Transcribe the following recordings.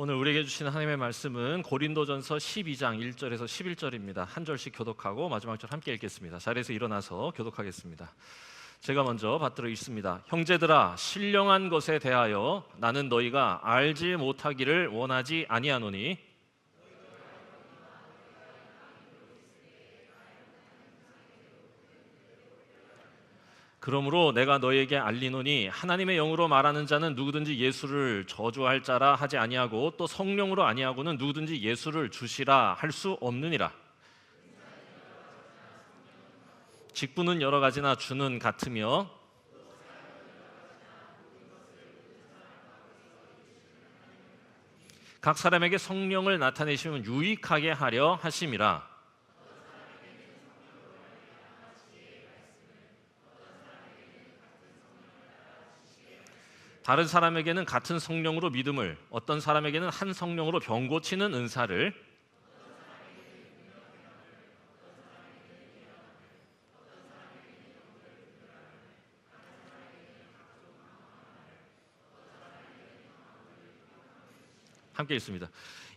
오늘 우리에게 주시는 하나님의 말씀은 고린도전서 12장 1절에서 11절입니다. 한 절씩 교독하고 마지막 절 함께 읽겠습니다. 자리에서 일어나서 교독하겠습니다. 제가 먼저 받들어 읽습니다. 형제들아 신령한 것에 대하여 나는 너희가 알지 못하기를 원하지 아니하노니 그러므로 내가 너희에게 알리노니 하나님의 영으로 말하는 자는 누구든지 예수를 저주할 자라 하지 아니하고 또 성령으로 아니하고는 누구든지 예수를 주시라 할 수 없느니라. 직분은 여러 가지나 주는 같으며 각 사람에게 성령을 나타내시면 유익하게 하려 하심이라. 다른 사람에게는 같은 성령으로 믿음을, 어떤 사람에게는 한 성령으로 병 고치는 은사를, 함께 있습니다.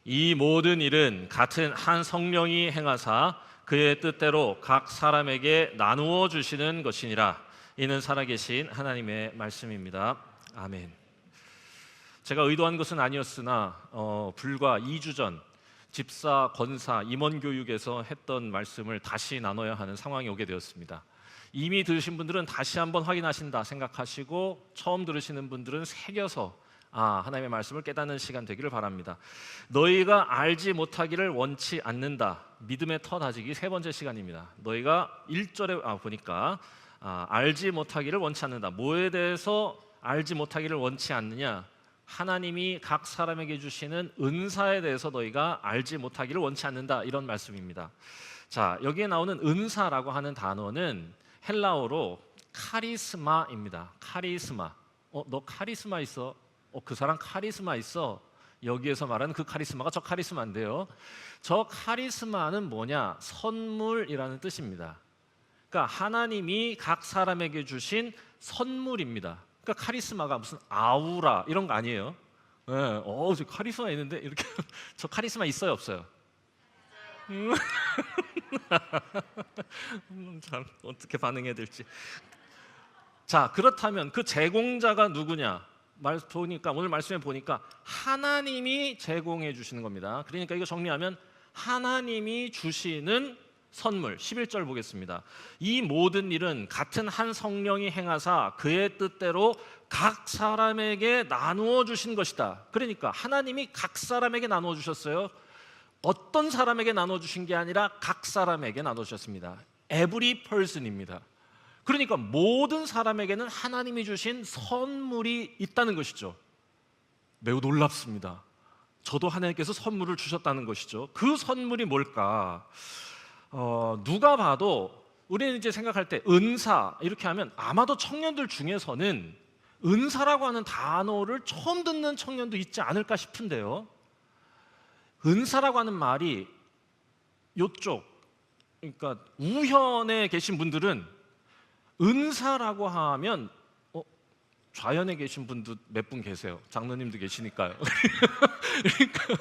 이 모든 일은 같은 한 성령이 행하사 그의 뜻대로 각 사람에게 나누어 주시는 것이니라. 이는 살아계신 하나님의 말씀입니다. 아멘. 제가 의도한 것은 아니었으나 어, 불과 2주 전 집사, 권사, 임원 교육에서 했던 말씀을 다시 나눠야 하는 상황이 오게 되었습니다. 이미 들으신 분들은 다시 한번 확인하신다 생각하시고 처음 들으시는 분들은 새겨서 아, 하나님의 말씀을 깨닫는 시간 되기를 바랍니다. 너희가 알지 못하기를 원치 않는다. 믿음의 터 다지기 세 번째 시간입니다. 너희가 1절에 아, 보니까 아, 알지 못하기를 원치 않는다. 뭐에 대해서 알지 못하기를 원치 않느냐? 하나님이 각 사람에게 주시는 은사에 대해서 너희가 알지 못하기를 원치 않는다. 이런 말씀입니다. 자, 여기에 나오는 은사라고 하는 단어는 헬라어로 카리스마입니다. 카리스마. 어, 너 카리스마 있어? 어, 그 사람 카리스마 있어. 여기에서 말하는 그 카리스마가 저 카리스마인데요. 저 카리스마는 뭐냐? 선물이라는 뜻입니다. 그러니까 하나님이 각 사람에게 주신 선물입니다. 그러니까 카리스마가 무슨 아우라 이런 거 아니에요. 예, 어, 저 카리스마 있는데 이렇게 저 카리스마 있어요, 없어요? 음. 음, 참 어떻게 반응해야 될지. 자, 그렇다면 그 제공자가 누구냐? 말 보니까 오늘 말씀에 보니까 하나님이 제공해 주시는 겁니다. 그러니까 이거 정리하면 하나님이 주시는 선물 11절 보겠습니다. 이 모든 일은 같은 한 성령이 행하사 그의 뜻대로 각 사람에게 나누어 주신 것이다. 그러니까 하나님이 각 사람에게 나누어 주셨어요. 어떤 사람에게 나눠 주신 게 아니라 각 사람에게 나눠 주셨습니다. every person입니다. 그러니까 모든 사람에게는 하나님이 주신 선물이 있다는 것이죠. 매우 놀랍습니다. 저도 하나님께서 선물을 주셨다는 것이죠. 그 선물이 뭘까? 어, 누가 봐도 우리는 이제 생각할 때 은사 이렇게 하면 아마도 청년들 중에서는 은사라고 하는 단어를 처음 듣는 청년도 있지 않을까 싶은데요. 은사라고 하는 말이 요쪽 그러니까 우현에 계신 분들은 은사라고 하면 어, 좌연에 계신 분도 몇 분 계세요. 장로님도 계시니까요. 그러니까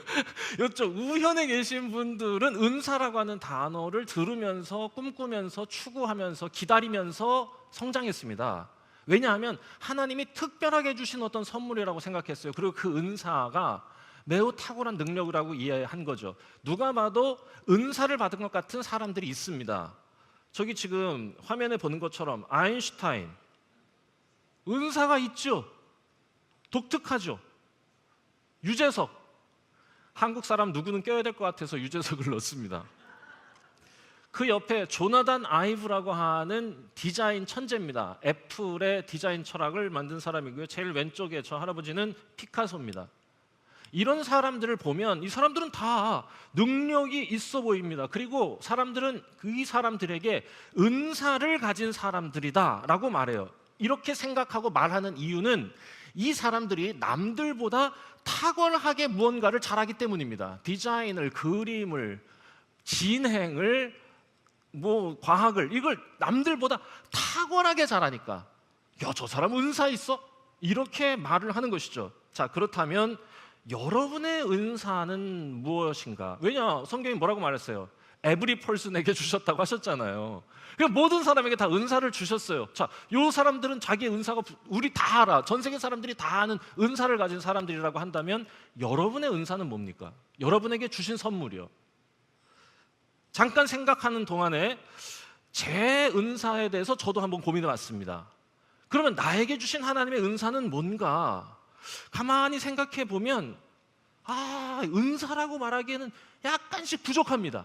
이쪽 우현에 계신 분들은 은사라고 하는 단어를 들으면서 꿈꾸면서 추구하면서 기다리면서 성장했습니다. 왜냐하면 하나님이 특별하게 주신 어떤 선물이라고 생각했어요. 그리고 그 은사가 매우 탁월한 능력이라고 이해한 거죠. 누가 봐도 은사를 받은 것 같은 사람들이 있습니다. 저기 지금 화면에 보는 것처럼 아인슈타인 은사가 있죠. 독특하죠. 유재석 한국 사람 누구는 껴야 될 것 같아서 유재석을 넣습니다. 그 옆에 조나단 아이브라고 하는 디자인 천재입니다. 애플의 디자인 철학을 만든 사람이고요. 제일 왼쪽에 저 할아버지는 피카소입니다. 이런 사람들을 보면 이 사람들은 다 능력이 있어 보입니다. 그리고 사람들은 이 사람들에게 은사를 가진 사람들이다라고 말해요. 이렇게 생각하고 말하는 이유는 이 사람들이 남들보다 탁월하게 무언가를 잘하기 때문입니다. 디자인을, 그림을, 진행을, 뭐 과학을 이걸 남들보다 탁월하게 잘하니까 야 저 사람 은사 있어 이렇게 말을 하는 것이죠. 자 그렇다면 여러분의 은사는 무엇인가? 왜냐 성경이 뭐라고 말했어요? 에브리 펄슨에게 주셨다고 하셨잖아요. 그러니까 모든 사람에게 다 은사를 주셨어요. 자, 요 사람들은 자기의 은사가 우리 다 알아. 전 세계 사람들이 다 아는 은사를 가진 사람들이라고 한다면 여러분의 은사는 뭡니까? 여러분에게 주신 선물이요. 잠깐 생각하는 동안에 제 은사에 대해서 저도 한번 고민해 봤습니다. 그러면 나에게 주신 하나님의 은사는 뭔가? 가만히 생각해 보면 아, 은사라고 말하기에는 약간씩 부족합니다.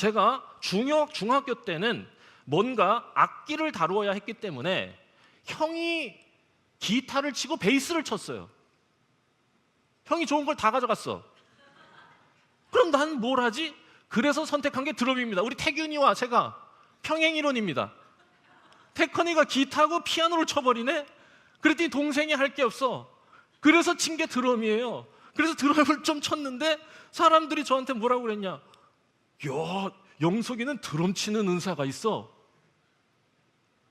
제가 중học 중학교 때는 뭔가 악기를 다루어야 했기 때문에 형이 기타를 치고 베이스를 쳤어요. 형이 좋은 걸 다 가져갔어. 그럼 난 뭘 하지? 그래서 선택한 게 드럼입니다. 우리 태균이와 제가 평행 이론입니다. 태커니가 기타고 피아노를 쳐버리네. 그랬더니 동생이 할 게 없어. 그래서 친 게 드럼이에요. 그래서 드럼을 좀 쳤는데 사람들이 저한테 뭐라고 그랬냐? 야, 영석이는 드럼 치는 은사가 있어.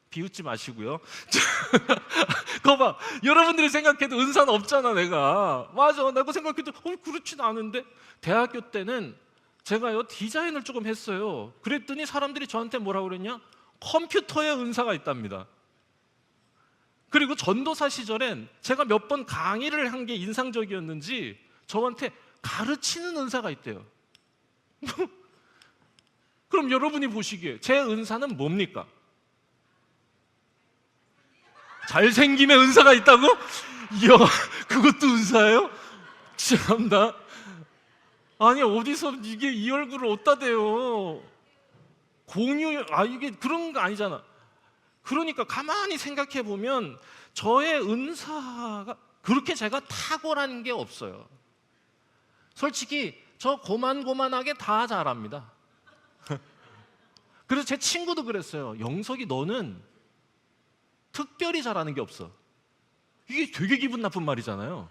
비웃지 마시고요. 거 봐. 여러분들이 생각해도 은사는 없잖아, 내가. 맞아. 내가 생각해도 어, 그렇진 않은데. 대학교 때는 제가요, 디자인을 조금 했어요. 그랬더니 사람들이 저한테 뭐라고 그랬냐? 컴퓨터에 은사가 있답니다. 그리고 전도사 시절엔 제가 몇 번 강의를 한 게 인상적이었는지 저한테 가르치는 은사가 있대요. 그럼 여러분이 보시기에 제 은사는 뭡니까? 잘생김의 은사가 있다고? 이야, 그것도 은사예요? 참나. 아니, 어디서 이게 이 얼굴을 어디다 대요? 공유, 아, 이게 그런 거 아니잖아. 그러니까 가만히 생각해 보면 저의 은사가 그렇게 제가 탁월한 게 없어요. 솔직히 저 고만고만하게 다 잘합니다. 그래서 제 친구도 그랬어요. 영석이 너는 특별히 잘하는 게 없어. 이게 되게 기분 나쁜 말이잖아요.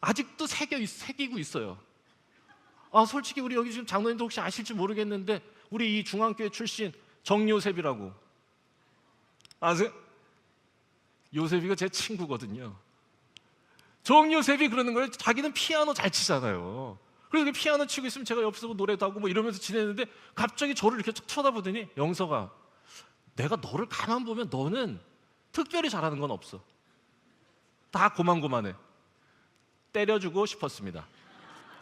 아직도 새겨 있- 새기고 있어요. 아 솔직히 우리 여기 지금 장로님도 혹시 아실지 모르겠는데 우리 이 중앙교회 출신 정요셉이라고 아세요? 요셉이가 제 친구거든요. 정요셉이 그러는 거예요. 자기는 피아노 잘 치잖아요. 그래서 그 피아노 치고 있으면 제가 옆에서 노래도 하고 뭐 이러면서 지내는데 갑자기 저를 이렇게 쳐- 쳐다보더니 영서가 내가 너를 가만 보면 너는 특별히 잘하는 건 없어. 다 고만고만해. 때려주고 싶었습니다.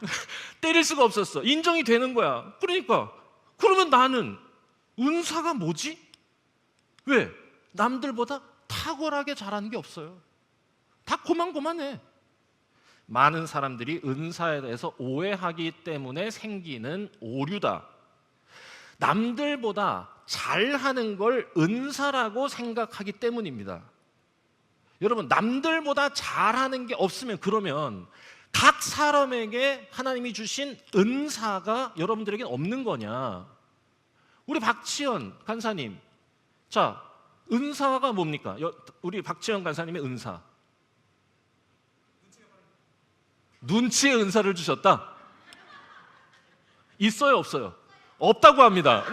때릴 수가 없었어. 인정이 되는 거야. 그러니까 그러면 나는 은사가 뭐지? 왜? 남들보다 탁월하게 잘하는 게 없어요. 다 고만고만해. 많은 사람들이 은사에 대해서 오해하기 때문에 생기는 오류다. 남들보다 잘하는 걸 은사라고 생각하기 때문입니다. 여러분, 남들보다 잘하는 게 없으면 그러면 각 사람에게 하나님이 주신 은사가 여러분들에게 없는 거냐? 우리 박지연 간사님, 자, 은사가 뭡니까? 여- 우리 박지연 간사님의 은사. 눈치의 은사를 주셨다? 있어요, 없어요? 없다고 합니다.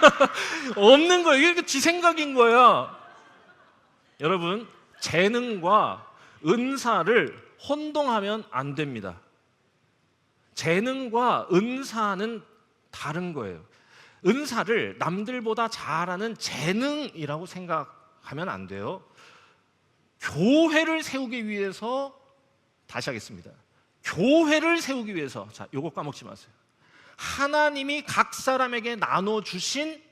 없는 거예요. 이게 지 생각인 거야. 여러분, 재능과 은사를 혼동하면 안 됩니다. 재능과 은사는 다른 거예요. 은사를 남들보다 잘하는 재능이라고 생각하면 안 돼요. 교회를 세우기 위해서 다시 하겠습니다. 교회를 세우기 위해서 자, 요거 까먹지 마세요. 하나님이 각 사람에게 나눠 주신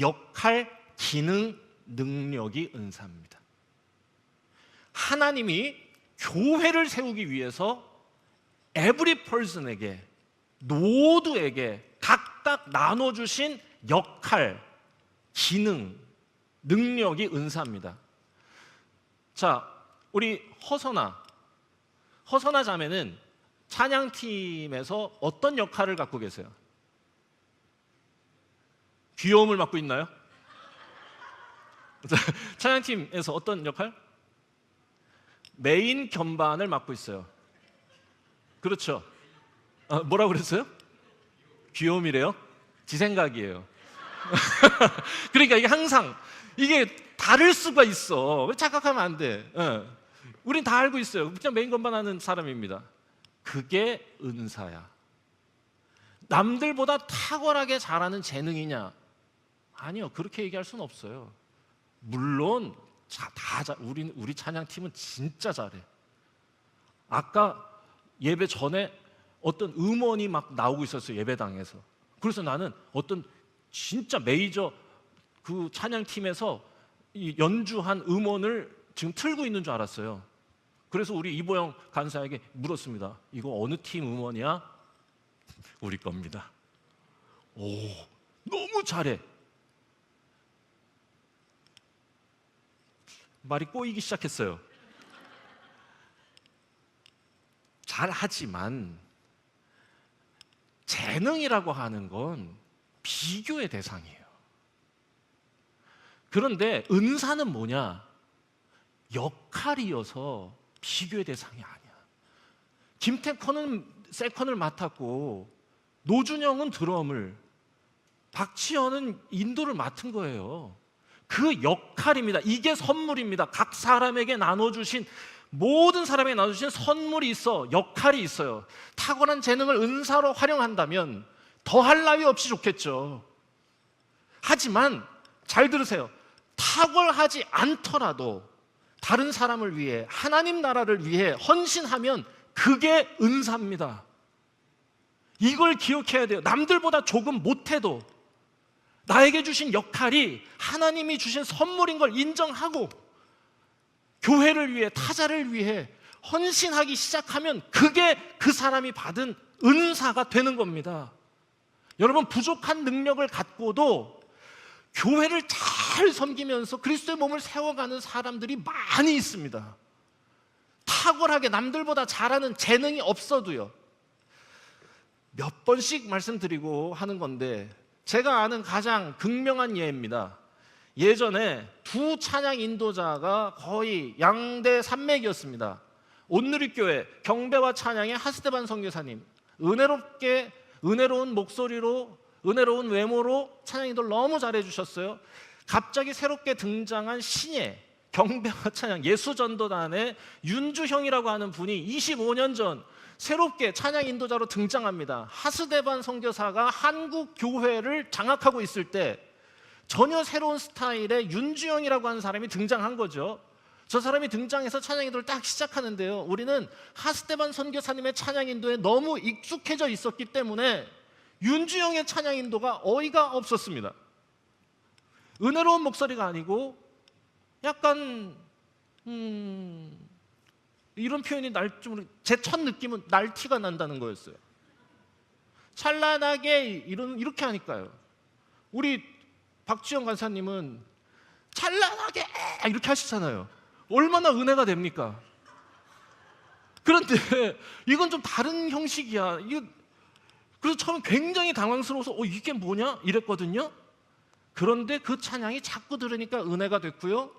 역할, 기능, 능력이 은사입니다. 하나님이 교회를 세우기 위해서 에브리 펄슨에게 모두에게 각각 나눠 주신 역할, 기능, 능력이 은사입니다. 자, 우리 허선아 허선아 자매는 찬양팀에서 어떤 역할을 갖고 계세요? 귀여움을 맡고 있나요? 찬양팀에서 어떤 역할? 메인 견반을 맡고 있어요. 그렇죠. 아, 뭐라고 그랬어요? 귀여움이래요? 지 생각이에요. 그러니까 이게 항상 이게 다를 수가 있어. 착각하면 안 돼. 예. 우린 다 알고 있어요. 그냥 메인 것만 하는 사람입니다. 그게 은사야. 남들보다 탁월하게 잘하는 재능이냐? 아니요. 그렇게 얘기할 수는 없어요. 물론 자, 다 자, 우리 우리 찬양 팀은 진짜 잘해. 아까 예배 전에 어떤 음원이 막 나오고 있었어요. 예배당에서. 그래서 나는 어떤 진짜 메이저 그 찬양 팀에서 이 연주한 음원을 지금 틀고 있는 줄 알았어요. 그래서 우리 이보영 간사에게 물었습니다. 이거 어느 팀 음원이야? 우리 겁니다. 오, 너무 잘해. 말이 꼬이기 시작했어요. 잘하지만 재능이라고 하는 건 비교의 대상이에요. 그런데 은사는 뭐냐? 역할이어서 비교의 대상이 아니야. 김태커는 세컨을 맡았고 노준영은 드럼을 박지현은 인도를 맡은 거예요. 그 역할입니다. 이게 선물입니다. 각 사람에게 나눠주신 모든 사람에게 나눠주신 선물이 있어 역할이 있어요. 탁월한 재능을 은사로 활용한다면 더할 나위 없이 좋겠죠. 하지만 잘 들으세요. 탁월하지 않더라도 다른 사람을 위해 하나님 나라를 위해 헌신하면 그게 은사입니다. 이걸 기억해야 돼요. 남들보다 조금 못해도 나에게 주신 역할이 하나님이 주신 선물인 걸 인정하고 교회를 위해 타자를 위해 헌신하기 시작하면 그게 그 사람이 받은 은사가 되는 겁니다. 여러분 부족한 능력을 갖고도 교회를 잘 섬기면서 그리스도의 몸을 세워가는 사람들이 많이 있습니다. 탁월하게 남들보다 잘하는 재능이 없어도요. 몇 번씩 말씀드리고 하는 건데 제가 아는 가장 극명한 예입니다. 예전에 두 찬양 인도자가 거의 양대 산맥이었습니다. 온누리교회 경배와 찬양의 하스데반 선교사님 은혜롭게 은혜로운 목소리로 은혜로운 외모로 찬양 인도를 너무 잘해 주셨어요. 갑자기 새롭게 등장한 신예 경배와 찬양 예수전도단의 윤주형이라고 하는 분이 25년 전 새롭게 찬양 인도자로 등장합니다. 하스데반 선교사가 한국 교회를 장악하고 있을 때 전혀 새로운 스타일의 윤주영이라고 하는 사람이 등장한 거죠. 저 사람이 등장해서 찬양 인도를 딱 시작하는데요. 우리는 하스데반 선교사님의 찬양 인도에 너무 익숙해져 있었기 때문에 윤주영의 찬양 인도가 어이가 없었습니다. 은혜로운 목소리가 아니고 약간 음, 이런 표현이 날 좀 제 첫 느낌은 날 티가 난다는 거였어요. 찬란하게 이런 이렇게 하니까요. 우리 박지영 간사님은 찬란하게 이렇게 하시잖아요. 얼마나 은혜가 됩니까? 그런데 이건 좀 다른 형식이야. 이거 그래서 처음 굉장히 당황스러워서 어 이게 뭐냐 이랬거든요. 그런데 그 찬양이 자꾸 들으니까 은혜가 됐고요.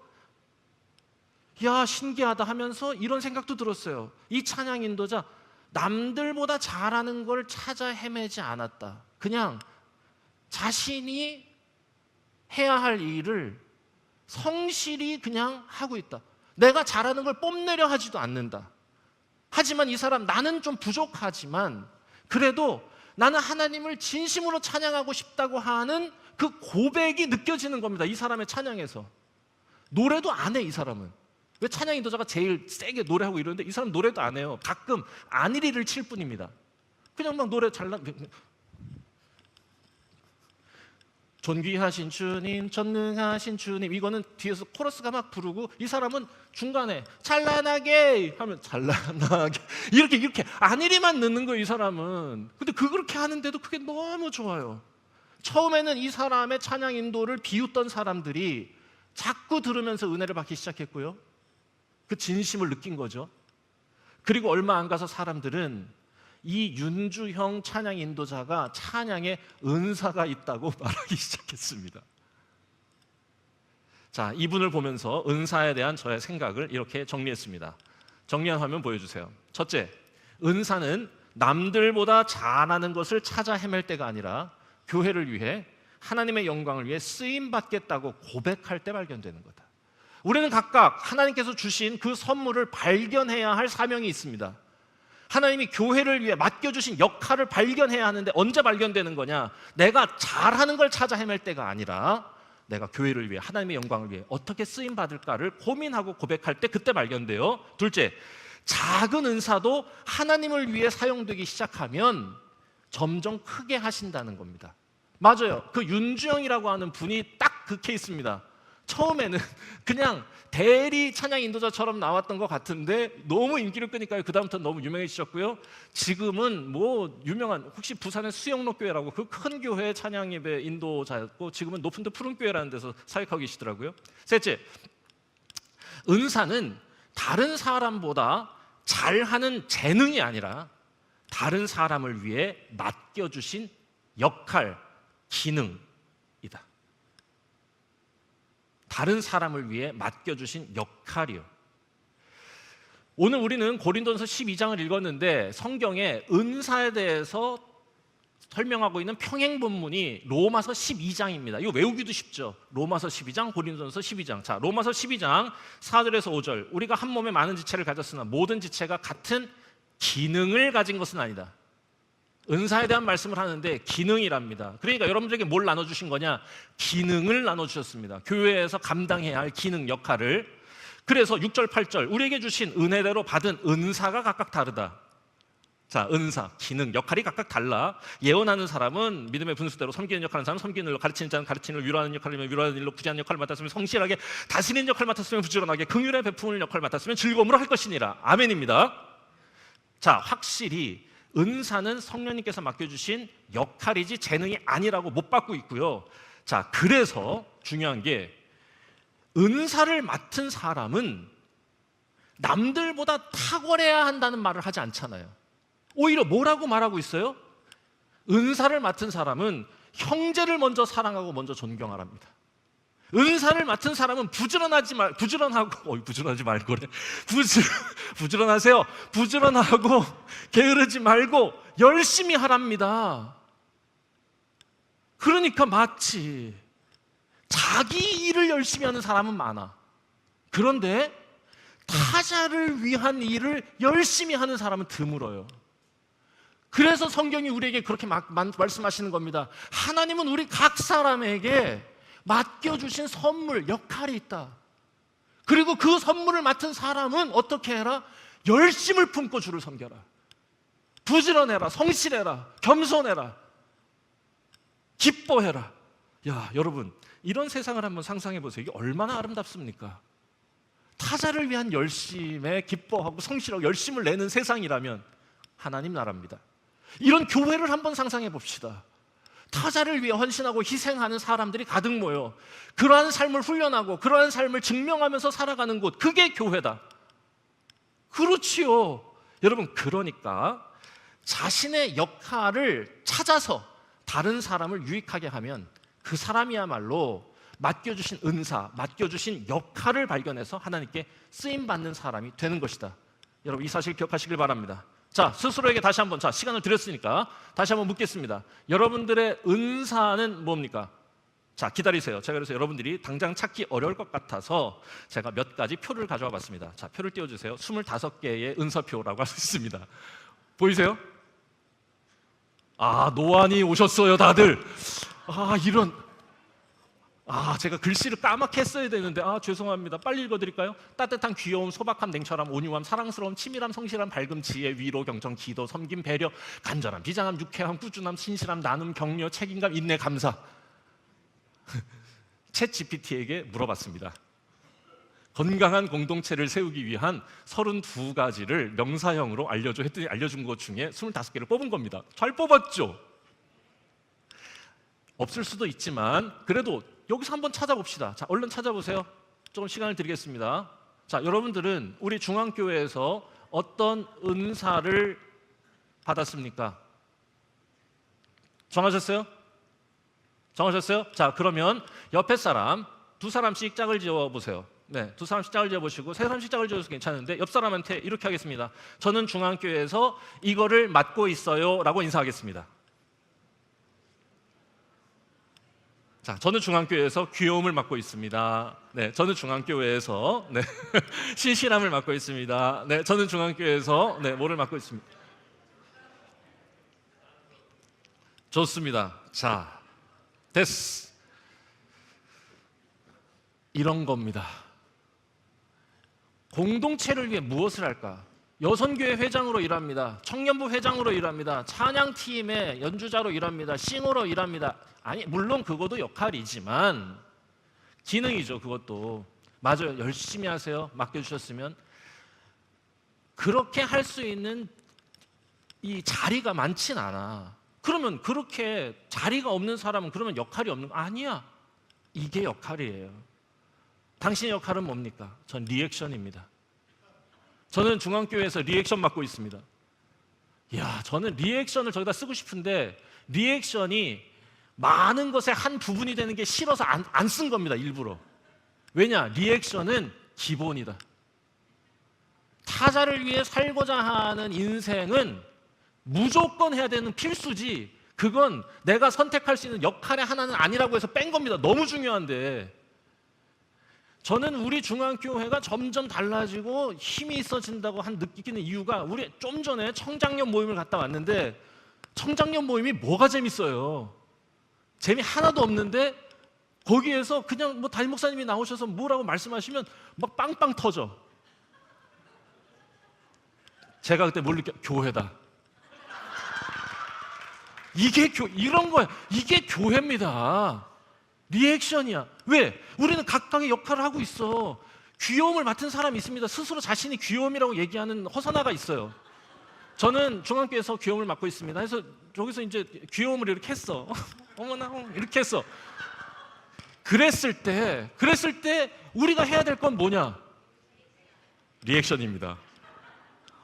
야 신기하다 하면서 이런 생각도 들었어요. 이 찬양 인도자 남들보다 잘하는 걸 찾아 헤매지 않았다. 그냥 자신이 해야 할 일을 성실히 그냥 하고 있다. 내가 잘하는 걸 뽐내려 하지도 않는다. 하지만 이 사람 나는 좀 부족하지만 그래도 나는 하나님을 진심으로 찬양하고 싶다고 하는 그 고백이 느껴지는 겁니다. 이 사람의 찬양에서. 노래도 안 해, 이 사람은. 왜 찬양 인도자가 제일 세게 노래하고 이러는데 이 사람 노래도 안 해요. 가끔 안일이를 칠 뿐입니다. 그냥 막 노래 잘 나. 존귀하신 주님, 전능하신 주님. 이거는 뒤에서 코러스가 막 부르고 이 사람은 중간에 찬란하게 하면 찬란하게 이렇게 이렇게 안일이만 넣는 거예요. 이 사람은. 근데 그렇게 하는데도 그게 너무 좋아요. 처음에는 이 사람의 찬양 인도를 비웃던 사람들이 자꾸 들으면서 은혜를 받기 시작했고요. 그 진심을 느낀 거죠. 그리고 얼마 안 가서 사람들은 이 윤주형 찬양 인도자가 찬양에 은사가 있다고 말하기 시작했습니다. 자, 이분을 보면서 은사에 대한 저의 생각을 이렇게 정리했습니다. 정리한 화면 보여주세요. 첫째, 은사는 남들보다 잘하는 것을 찾아 헤맬 때가 아니라 교회를 위해 하나님의 영광을 위해 쓰임 받겠다고 고백할 때 발견되는 거다. 우리는 각각 하나님께서 주신 그 선물을 발견해야 할 사명이 있습니다. 하나님이 교회를 위해 맡겨주신 역할을 발견해야 하는데 언제 발견되는 거냐? 내가 잘하는 걸 찾아 헤맬 때가 아니라 내가 교회를 위해 하나님의 영광을 위해 어떻게 쓰임 받을까를 고민하고 고백할 때 그때 발견돼요. 둘째, 작은 은사도 하나님을 위해 사용되기 시작하면 점점 크게 하신다는 겁니다. 맞아요. 그 윤주영이라고 하는 분이 딱 그 케이스입니다. 처음에는 그냥 대리 찬양 인도자처럼 나왔던 것 같은데 너무 인기를 끄니까요. 그 다음부터 너무 유명해지셨고요. 지금은 뭐 유명한 혹시 부산의 수영로 교회라고 그 큰 교회 찬양 예배 인도자였고 지금은 높은 데 푸른 교회라는 데서 사역하고 계시더라고요. 셋째, 은사는 다른 사람보다 잘하는 재능이 아니라 다른 사람을 위해 맡겨주신 역할, 기능이다. 다른 사람을 위해 맡겨주신 역할이요. 오늘 우리는 고린도서 12장을 읽었는데 성경에 은사에 대해서 설명하고 있는 평행 본문이 로마서 12장입니다. 이거 외우기도 쉽죠. 로마서 12장, 고린도서 12장. 자, 로마서 12장 4절에서 5절. 우리가 한 몸에 많은 지체를 가졌으나 모든 지체가 같은 기능을 가진 것은 아니다. 은사에 대한 말씀을 하는데 기능이랍니다. 그러니까 여러분들에게 뭘 나눠주신 거냐? 기능을 나눠주셨습니다. 교회에서 감당해야 할 기능 역할을. 그래서 6절, 8절, 우리에게 주신 은혜대로 받은 은사가 각각 다르다. 자, 은사, 기능, 역할이 각각 달라. 예언하는 사람은 믿음의 분수대로 섬기는 역할을 하는 사람은 섬기는 일로 가르치는 자는 가르치는 일로 위로하는 역할이면 위로하는 일로 부지하는 역할을 맡았으면 성실하게 다스리는 역할을 맡았으면 부지런하게 긍휼의 베푸는 역할을 맡았으면 즐거움으로 할 것이니라. 아멘입니다. 자, 확실히 은사는 성령님께서 맡겨주신 역할이지 재능이 아니라고 못 받고 있고요. 자, 그래서 중요한 게 은사를 맡은 사람은 남들보다 탁월해야 한다는 말을 하지 않잖아요. 오히려 뭐라고 말하고 있어요? 은사를 맡은 사람은 형제를 먼저 사랑하고 먼저 존경하랍니다. 은사를 맡은 사람은 부지런하지 말 부지런하고 어이 부지런하지 말고래 부지 부지런하세요 부지런하고 게으르지 말고 열심히 하랍니다. 그러니까 마치 자기 일을 열심히 하는 사람은 많아. 그런데 타자를 위한 일을 열심히 하는 사람은 드물어요. 그래서 성경이 우리에게 그렇게 막, 만, 말씀하시는 겁니다. 하나님은 우리 각 사람에게 맡겨주신 선물, 역할이 있다. 그리고 그 선물을 맡은 사람은 어떻게 해라? 열심을 품고 주를 섬겨라. 부지런해라, 성실해라, 겸손해라, 기뻐해라. 야, 여러분, 이런 세상을 한번 상상해 보세요. 이게 얼마나 아름답습니까? 타자를 위한 열심에 기뻐하고 성실하고 열심을 내는 세상이라면 하나님 나라입니다. 이런 교회를 한번 상상해 봅시다. 타자를 위해 헌신하고 희생하는 사람들이 가득 모여 그러한 삶을 훈련하고 그러한 삶을 증명하면서 살아가는 곳 그게 교회다. 그렇지요. 여러분 그러니까 자신의 역할을 찾아서 다른 사람을 유익하게 하면 그 사람이야말로 맡겨주신 은사, 맡겨주신 역할을 발견해서 하나님께 쓰임 받는 사람이 되는 것이다. 여러분 이 사실 기억하시길 바랍니다. 자, 스스로에게 다시 한번 자, 시간을 드렸으니까 다시 한번 묻겠습니다. 여러분들의 은사는 뭡니까? 자, 기다리세요. 제가 그래서 여러분들이 당장 찾기 어려울 것 같아서 제가 몇 가지 표를 가져와 봤습니다. 자, 표를 띄워 주세요. 25개의 은사표라고 할 수 있습니다. 보이세요? 아, 노안이 오셨어요, 다들. 아, 이런 아, 제가 글씨를 까맣게 했어야 되는데 아, 죄송합니다. 빨리 읽어 드릴까요? 따뜻한 귀여움, 소박함, 냉철함, 온유함, 사랑스러움, 치밀함, 성실함, 밝음, 지혜, 위로, 경청, 기도, 섬김, 배려, 간절함, 비장함, 유쾌함, 꾸준함, 신실함, 나눔, 격려, 책임감, 인내, 감사. 챗 GPT에게 물어봤습니다. 건강한 공동체를 세우기 위한 32가지를 명사형으로 알려줘 했더니 알려준 것 중에 25개를 뽑은 겁니다. 잘 뽑았죠? 없을 수도 있지만 그래도 여기서 한번 찾아봅시다. 자, 얼른 찾아보세요. 조금 시간을 드리겠습니다. 자, 여러분들은 우리 중앙교회에서 어떤 은사를 받았습니까? 정하셨어요? 정하셨어요? 자, 그러면 옆에 사람 두 사람씩 짝을 지어 보세요. 네, 두 사람씩 짝을 지어 보시고 세 사람씩 짝을 지어서 괜찮은데 옆 사람한테 이렇게 하겠습니다. 저는 중앙교회에서 이거를 맡고 있어요라고 인사하겠습니다. 자, 저는 중앙교회에서 귀여움을 맡고 있습니다. 네, 저는 중앙교회에서 네, 신실함을 맡고 있습니다. 네, 저는 중앙교회에서 네, 뭐를 맡고 있습니다. 좋습니다. 자, 됐어. 이런 겁니다. 공동체를 위해 무엇을 할까? 여선교회 회장으로 일합니다. 청년부 회장으로 일합니다. 찬양팀의 연주자로 일합니다. 싱어로 일합니다. 아니 물론 그것도 역할이지만 기능이죠. 그것도 맞아요. 열심히 하세요. 맡겨주셨으면 그렇게 할 수 있는 이 자리가 많진 않아. 그러면 그렇게 자리가 없는 사람은 그러면 역할이 없는 거 아니야. 이게 역할이에요. 당신의 역할은 뭡니까? 전 리액션입니다. 저는 중앙교회에서 리액션 맡고 있습니다. 야, 저는 리액션을 저기다 쓰고 싶은데 리액션이 많은 것의 한 부분이 되는 게 싫어서 안 쓴 겁니다, 일부러. 왜냐? 리액션은 기본이다. 타자를 위해 살고자 하는 인생은 무조건 해야 되는 필수지. 그건 내가 선택할 수 있는 역할의 하나는 아니라고 해서 뺀 겁니다. 너무 중요한데. 저는 우리 중앙교회가 점점 달라지고 힘이 있어진다고 한 느끼는 이유가 우리 좀 전에 청장년 모임을 갔다 왔는데 청장년 모임이 뭐가 재밌어요. 재미 하나도 없는데 거기에서 그냥 뭐 담임 목사님이 나오셔서 뭐라고 말씀하시면 막 빵빵 터져. 제가 그때 뭘 느껴? 교회다. 이게 교 이런 거야. 이게 교회입니다. 리액션이야. 왜? 우리는 각각의 역할을 하고 있어. 귀여움을 맡은 사람이 있습니다. 스스로 자신이 귀여움이라고 얘기하는 허선아가 있어요. 저는 중앙교회에서 귀여움을 맡고 있습니다. 그래서 저기서 이제 귀여움을 이렇게 했어. 어머나, 어머, 이렇게 했어. 그랬을 때, 그랬을 때 우리가 해야 될 건 뭐냐? 리액션입니다.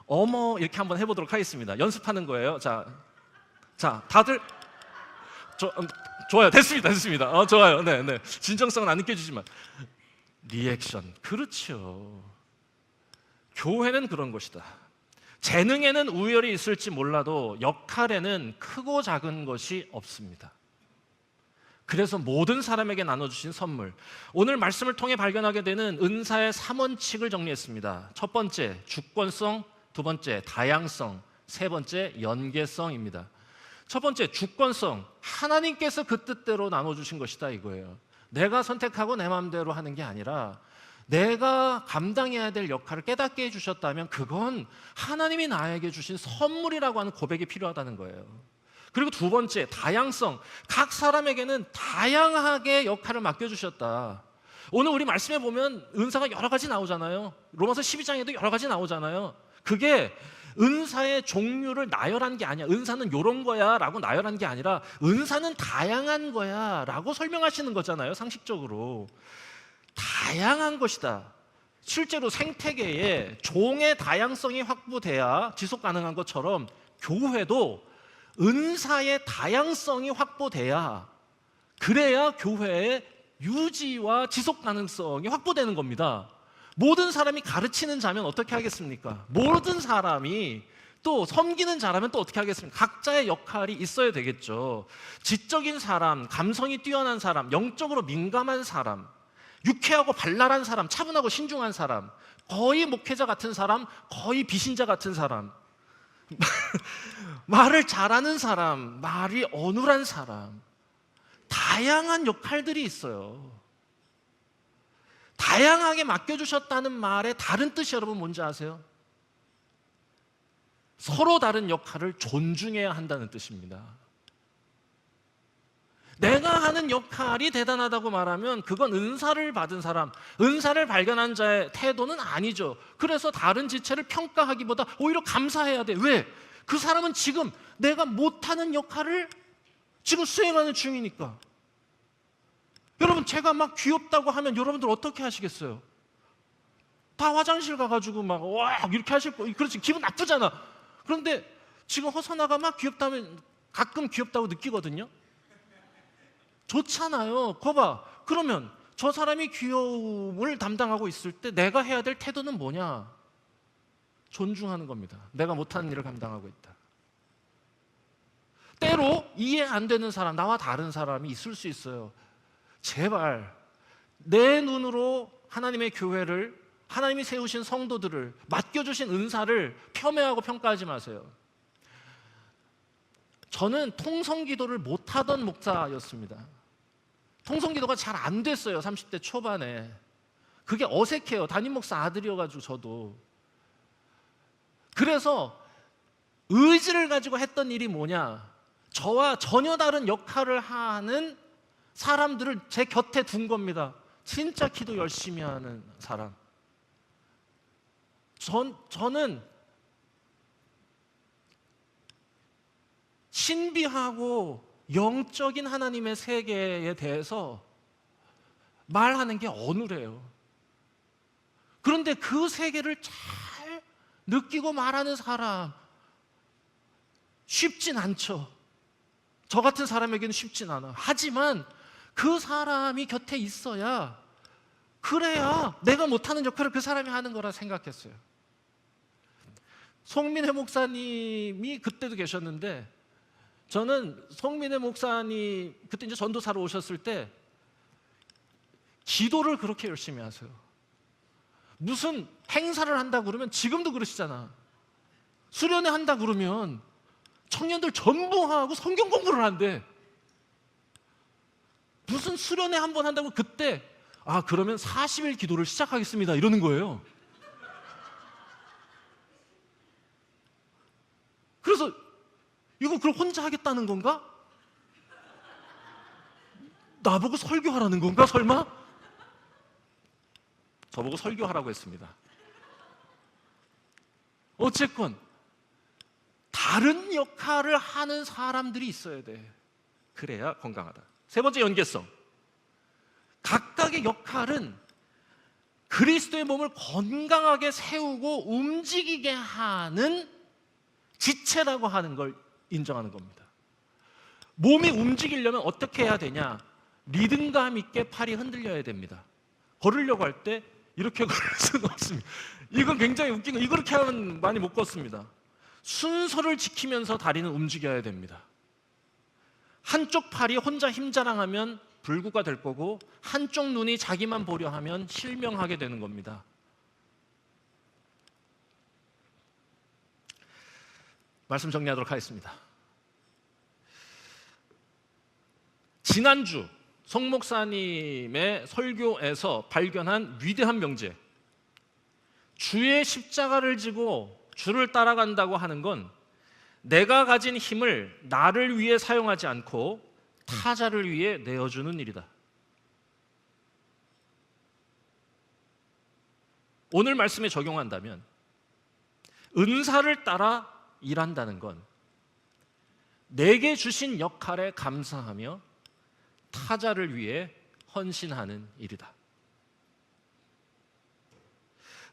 어머, 이렇게 한번 해보도록 하겠습니다. 연습하는 거예요. 자, 자, 다들 저, 음, 좋아요. 됐습니다. 됐습니다. 어, 좋아요. 네, 네. 진정성은 안 느껴지지만 리액션. 그렇죠. 교회는 그런 것이다. 재능에는 우열이 있을지 몰라도 역할에는 크고 작은 것이 없습니다. 그래서 모든 사람에게 나눠주신 선물. 오늘 말씀을 통해 발견하게 되는 은사의 3원칙을 정리했습니다. 첫 번째, 주권성. 두 번째, 다양성. 세 번째, 연계성입니다. 첫 번째 주권성 하나님께서 그 뜻대로 나눠주신 것이다 이거예요. 내가 선택하고 내 마음대로 하는 게 아니라 내가 감당해야 될 역할을 깨닫게 해주셨다면 그건 하나님이 나에게 주신 선물이라고 하는 고백이 필요하다는 거예요. 그리고 두 번째 다양성 각 사람에게는 다양하게 역할을 맡겨주셨다. 오늘 우리 말씀에 보면 은사가 여러 가지 나오잖아요. 로마서 12장에도 여러 가지 나오잖아요. 그게 은사의 종류를 나열한 게 아니야. 은사는 요런 거야 라고 나열한 게 아니라 은사는 다양한 거야 라고 설명하시는 거잖아요. 상식적으로. 다양한 것이다. 실제로 생태계에 종의 다양성이 확보돼야 지속 가능한 것처럼 교회도 은사의 다양성이 확보돼야 그래야 교회의 유지와 지속 가능성이 확보되는 겁니다. 모든 사람이 가르치는 자면 어떻게 하겠습니까? 모든 사람이 또 섬기는 자라면 또 어떻게 하겠습니까? 각자의 역할이 있어야 되겠죠. 지적인 사람, 감성이 뛰어난 사람, 영적으로 민감한 사람, 유쾌하고 발랄한 사람, 차분하고 신중한 사람, 거의 목회자 같은 사람, 거의 비신자 같은 사람, 말을 잘하는 사람, 말이 어눌한 사람, 다양한 역할들이 있어요. 다양하게 맡겨주셨다는 말의 다른 뜻이 여러분 뭔지 아세요? 서로 다른 역할을 존중해야 한다는 뜻입니다. 내가 하는 역할이 대단하다고 말하면 그건 은사를 받은 사람, 은사를 발견한 자의 태도는 아니죠. 그래서 다른 지체를 평가하기보다 오히려 감사해야 돼. 왜? 그 사람은 지금 내가 못하는 역할을 지금 수행하는 중이니까. 여러분 제가 막 귀엽다고 하면 여러분들 어떻게 하시겠어요? 다 화장실 가가지고 막 와 이렇게 하실 거 그렇지 기분 나쁘잖아. 그런데 지금 허선아가 막 귀엽다면 가끔 귀엽다고 느끼거든요. 좋잖아요. 거봐. 그러면 저 사람이 귀여움을 담당하고 있을 때 내가 해야 될 태도는 뭐냐? 존중하는 겁니다. 내가 못하는 일을 감당하고 있다. 때로 이해 안 되는 사람, 나와 다른 사람이 있을 수 있어요. 제발 내 눈으로 하나님의 교회를 하나님이 세우신 성도들을 맡겨주신 은사를 폄훼하고 평가하지 마세요. 저는 통성 기도를 못하던 목사였습니다. 통성 기도가 잘 안 됐어요. 30대 초반에. 그게 어색해요. 담임 목사 아들이어가지고 저도. 그래서 의지를 가지고 했던 일이 뭐냐? 저와 전혀 다른 역할을 하는 사람들을 제 곁에 둔 겁니다. 진짜 기도 열심히 하는 사람. 전, 저는 신비하고 영적인 하나님의 세계에 대해서 말하는 게 어눌해요. 그런데 그 세계를 잘 느끼고 말하는 사람 쉽진 않죠. 저 같은 사람에게는 쉽진 않아. 하지만 그 사람이 곁에 있어야 그래야 내가 못하는 역할을 그 사람이 하는 거라 생각했어요. 송민회 목사님이 그때도 계셨는데 저는 송민회 목사님 그때 이제 전도사로 오셨을 때 기도를 그렇게 열심히 하세요. 무슨 행사를 한다 그러면 지금도 그러시잖아. 수련회 한다 그러면 청년들 전부 하고 성경 공부를 한대. 무슨 수련회 한 번 한다고 그때 아 그러면 40일 기도를 시작하겠습니다 이러는 거예요. 그래서 이거 그럼 혼자 하겠다는 건가? 나보고 설교하라는 건가 설마? 저보고 설교하라고 했습니다. 어쨌건 다른 역할을 하는 사람들이 있어야 돼. 그래야 건강하다. 세 번째 연계성. 각각의 역할은 그리스도의 몸을 건강하게 세우고 움직이게 하는 지체라고 하는 걸 인정하는 겁니다. 몸이 움직이려면 어떻게 해야 되냐? 리듬감 있게 팔이 흔들려야 됩니다. 걸으려고 할 때 이렇게 걸을 수는 없습니다. 이건 굉장히 웃긴 거. 이렇게 하면 많이 못 걷습니다. 순서를 지키면서 다리는 움직여야 됩니다. 한쪽 팔이 혼자 힘자랑하면 불구가 될 거고 한쪽 눈이 자기만 보려 하면 실명하게 되는 겁니다. 말씀 정리하도록 하겠습니다. 지난주 송 목사님의 설교에서 발견한 위대한 명제. 주의 십자가를 지고 주를 따라간다고 하는 건 내가 가진 힘을 나를 위해 사용하지 않고 타자를 위해 내어주는 일이다. 오늘 말씀에 적용한다면 은사를 따라 일한다는 건 내게 주신 역할에 감사하며 타자를 위해 헌신하는 일이다.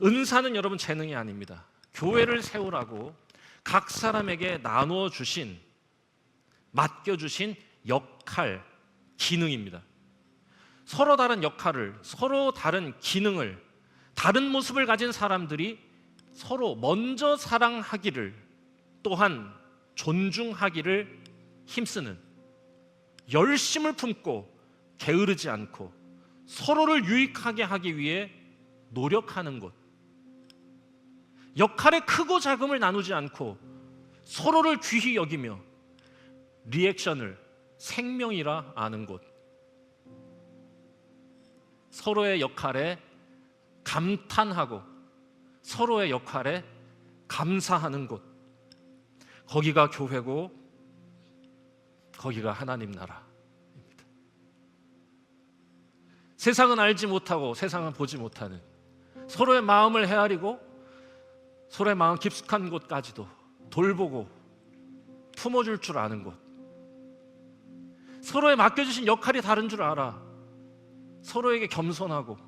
은사는 여러분 재능이 아닙니다. 교회를 세우라고 각 사람에게 나누어 주신 맡겨 주신 역할, 기능입니다. 서로 다른 역할을, 서로 다른 기능을, 다른 모습을 가진 사람들이 서로 먼저 사랑하기를 또한 존중하기를 힘쓰는 열심을 품고 게으르지 않고 서로를 유익하게 하기 위해 노력하는 것. 역할의 크고 작음을 나누지 않고 서로를 귀히 여기며 리액션을 생명이라 아는 곳. 서로의 역할에 감탄하고 서로의 역할에 감사하는 곳. 거기가 교회고 거기가 하나님 나라입니다. 세상은 알지 못하고 세상은 보지 못하는 서로의 마음을 헤아리고 서로의 마음 깊숙한 곳까지도 돌보고 품어줄 줄 아는 곳. 서로의 맡겨주신 역할이 다른 줄 알아. 서로에게 겸손하고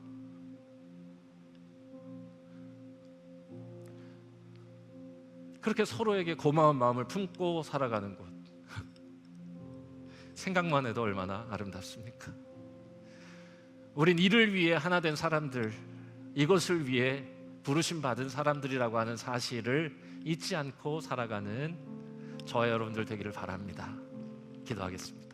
그렇게 서로에게 고마운 마음을 품고 살아가는 곳. 생각만 해도 얼마나 아름답습니까? 우린 이를 위해 하나 된 사람들, 이것을 위해 부르심 받은 사람들이라고 하는 사실을 잊지 않고 살아가는 저와 여러분들 되기를 바랍니다. 기도하겠습니다.